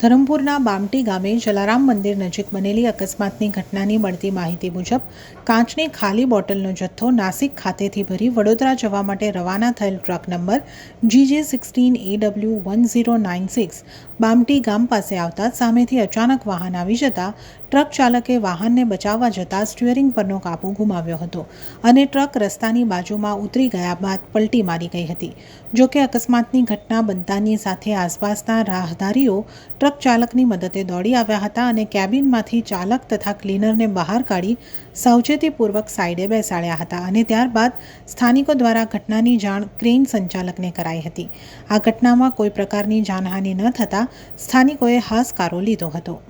ધરમપુરના બામટી ગામે જલારામ મંદિર નજીક બનેલી અકસ્માતની ઘટનાની મળતી માહિતી મુજબ, કાચની ખાલી બોટલનો જથ્થો નાસિક ખાતેથી ભરી વડોદરા જવા માટે રવાના થયેલ truck number GJ sixteen A W one zero nine six Bamti ગામ પાસે આવતા સામેથી અચાનક વાહન આવી જતા ટ્રક ચાલકે વાહનને બચાવવા જતાં સ્ટીયરિંગ પરનો કાબુ ગુમાવ્યો હતો અને ટ્રક રસ્તાની બાજુમાં ઉતરી ગયા બાદ પલટી મારી ગઈ હતી. જોકે અકસ્માતની ઘટના બનતાની સાથે આસપાસના રાહદારીઓ ટ્રક ચાલકની મદદે દોડી આવ્યા હતા અને કેબિનમાંથી ચાલક તથા ક્લીનરને બહાર કાઢી સાવચેતીપૂર્વક સાઈડે બેસાડ્યા હતા અને ત્યારબાદ સ્થાનિકો દ્વારા ઘટનાની જાણ ક્રેન સંચાલકને કરાઈ હતી. આ ઘટનામાં કોઈ પ્રકારની જાનહાનિ ન થતાં સ્થાનિકોએ હાશકારો લીધો હતો.